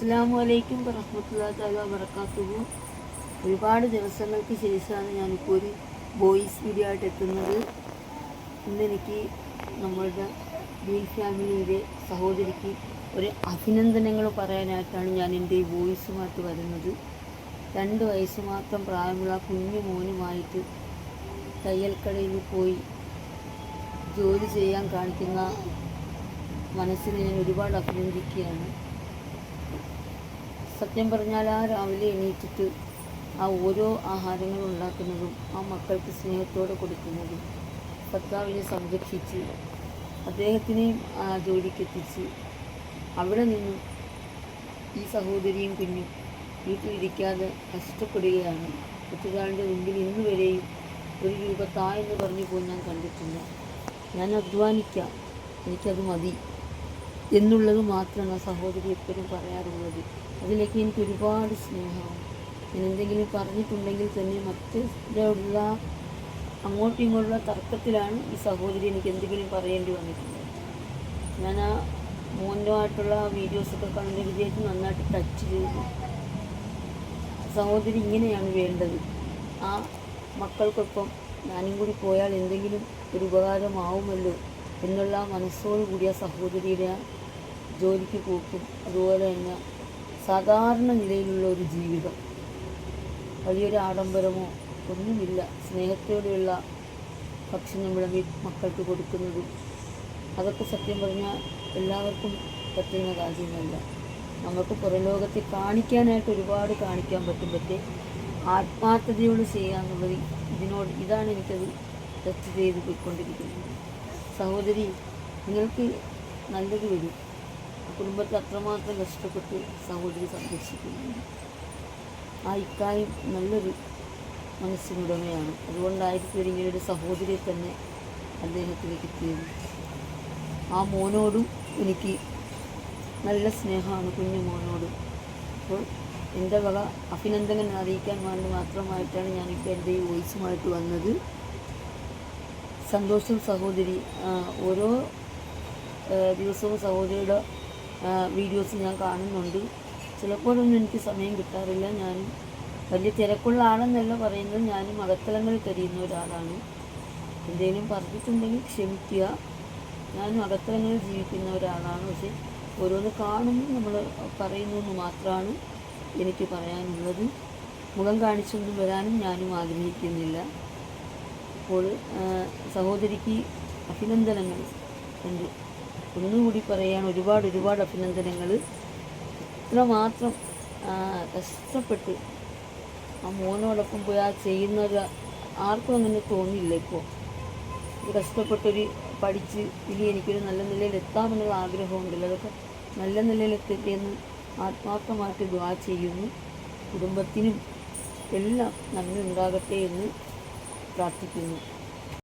അസ്സാം വലൈക്കും വറഹമത്തുള്ള താല ഒരുപാട് ദിവസങ്ങൾക്ക് ശേഷമാണ് ഞാനിപ്പോൾ ഒരു വോയിസ് വീഡിയോ ആയിട്ട് എത്തുന്നത്. ഇന്നെനിക്ക് നമ്മളുടെ ബി ഫാമിലിയുടെ സഹോദരിക്ക് ഒരു അഭിനന്ദനങ്ങൾ പറയാനായിട്ടാണ് ഞാൻ എന്റെ ഈ വോയിസുമായിട്ട് വരുന്നത്. രണ്ട് വയസ്സ് മാത്രം പ്രായമുള്ള കുഞ്ഞു മോനുമായിട്ട് തയ്യൽക്കടയിൽ പോയി ജോലി ചെയ്യാൻ കാണിക്കുന്ന മനസ്സിനെ ഞാൻ ഒരുപാട് അഭിനന്ദിക്കുകയാണ്. സത്യം പറഞ്ഞാൽ ആ രാവിലെ എണീറ്റിട്ട് ആ ഓരോ ആഹാരങ്ങൾ ഉണ്ടാക്കുന്നതും ആ മക്കൾക്ക് സ്നേഹത്തോടെ കൊടുക്കുന്നതും ഭർത്താവിനെ സംരക്ഷിച്ച് അദ്ദേഹത്തിനെയും ആ ജോലിക്കെത്തിച്ച് അവിടെ നിന്നും ഈ സഹോദരിയും കുഞ്ഞും വീട്ടിലിരിക്കാതെ കഷ്ടപ്പെടുകയാണ്. മറ്റൊരാളുടെ മുമ്പിൽ ഇന്ന് വരെയും ഒരു രൂപ താ എന്ന് പറഞ്ഞു പോയി ഞാൻ കണ്ടിട്ടില്ല. ഞാൻ അധ്വാനിക്കാം. എനിക്കത് മതി. എന്നുള്ളത് മാത്രമാണ് സഹോദരി എപ്പോഴും പറയാറുള്ളത്. അതിലേക്ക് എനിക്ക് ഒരുപാട് സ്നേഹമാണ് ഞാൻ എന്തെങ്കിലും പറഞ്ഞിട്ടുണ്ടെങ്കിൽ തന്നെ മറ്റുള്ള അങ്ങോട്ടും ഇങ്ങോട്ടുള്ള തർക്കത്തിലാണ് ഈ സഹോദരി എനിക്ക് എന്തെങ്കിലും പറയേണ്ടി വന്നിട്ടുള്ളത്. ഞാൻ ആ മോനുമായിട്ടുള്ള വീഡിയോസൊക്കെ കണ്ട് വിജയത്തിൽ നന്നായിട്ട് ടച്ച് ചെയ്തു. സഹോദരി ഇങ്ങനെയാണ് വേണ്ടത്. ആ മക്കൾക്കൊപ്പം ഞാനും കൂടി പോയാൽ എന്തെങ്കിലും ഒരു ഉപകാരമാവുമല്ലോ എന്നുള്ള ആ കൂടിയ സഹോദരിയുടെ ജോലിക്ക് കൂട്ടും അതുപോലെ തന്നെ സാധാരണ നിലയിലുള്ള ഒരു ജീവിതം. വലിയൊരു ആഡംബരമോ ഒന്നുമില്ല. സ്നേഹത്തോടെയുള്ള ഭക്ഷണം വിളമ്പി മക്കൾക്ക് കൊടുക്കുന്നതും. അതൊക്കെ സത്യം പറഞ്ഞാൽ എല്ലാവർക്കും പറ്റുന്ന കാര്യമല്ല. നമുക്ക് പുറലോകത്തെ കാണിക്കാനായിട്ട് ഒരുപാട് കാണിക്കാൻ പറ്റും. പക്ഷേ ആത്മാർത്ഥതയോട് ചെയ്യുക എന്നുള്ളത് ഇതിനോട് ഇതാണ് എനിക്കത് ടെസ്റ്റ് ചെയ്ത് പോയിക്കൊണ്ടിരിക്കുന്നത്. സഹോദരി നിങ്ങൾക്ക് നല്ലത് വരും. കുടുംബത്തെ അത്രമാത്രം കഷ്ടപ്പെട്ട് സഹോദരി സംരക്ഷിക്കുന്നുണ്ട്. ആ ഇക്കായും നല്ലൊരു മനസ്സിനുടമയാണ്. അതുകൊണ്ടായിരിക്കും ഇങ്ങനെ ഒരു സഹോദരിയെ തന്നെ അദ്ദേഹത്തിലേക്ക് എത്തിയത് ആ മോനോടും എനിക്ക് നല്ല സ്നേഹമാണ് കുഞ്ഞു മോനോടും. അപ്പോൾ എന്റെ വക അഭിനന്ദനം അറിയിക്കാൻ വേണ്ടി മാത്രമായിട്ടാണ് ഞാനിപ്പോൾ എന്റെ ഈ വോയിസുമായിട്ട് വന്നത്. സന്തോഷം സഹോദരി ഓരോ ദിവസവും സഹോദരിയുടെ വീഡിയോസ് ഞാൻ കാണുന്നുണ്ട്. ചിലപ്പോഴൊന്നും എനിക്ക് സമയം കിട്ടാറില്ല. ഞാൻ വലിയ തിരക്കുള്ള ആളെന്നല്ല പറയുന്നത്. ഞാനും അകത്തലങ്ങൾ കഴിയുന്ന ഒരാളാണ്. എന്തെങ്കിലും പറഞ്ഞിട്ടുണ്ടെങ്കിൽ ക്ഷമിക്കുക. ഞാനും അകത്തലങ്ങളിൽ ജീവിക്കുന്ന ഒരാളാണ്. പക്ഷേ ഓരോന്ന് കാണുന്നു നമ്മൾ പറയുന്നു എന്ന് മാത്രമാണ് എനിക്ക് പറയാനുള്ളത്. മുഖം കാണിച്ചൊന്നും വരാനും ഞാനും ആഗ്രഹിക്കുന്നില്ല. അപ്പോൾ സഹോദരിക്ക് അഭിനന്ദനങ്ങൾ. ഉണ്ട് ഒന്നുകൂടി പറയാൻ ഒരുപാട് ഒരുപാട് അഭിനന്ദനങ്ങൾ ഇത്രമാത്രം കഷ്ടപ്പെട്ട് ആ മോനോടൊപ്പം പോയി ആ ചെയ്യുന്നത് ആർക്കും അങ്ങനെ തോന്നിയില്ല ഇപ്പോൾ കഷ്ടപ്പെട്ടൊരു പഠിച്ച് ഇനി എനിക്കൊരു നല്ല നിലയിൽ എത്താമെന്നുള്ള ആഗ്രഹമുണ്ടല്ലോ. അതൊക്കെ നല്ല നിലയിൽ എത്തട്ടെ എന്ന് ആത്മാർത്ഥമായിട്ട് ദ്വാ ചെയ്യുന്നു. കുടുംബത്തിനും എല്ലാം നന്മ ഉണ്ടാകട്ടെ എന്ന് പ്രാർത്ഥിക്കുന്നു.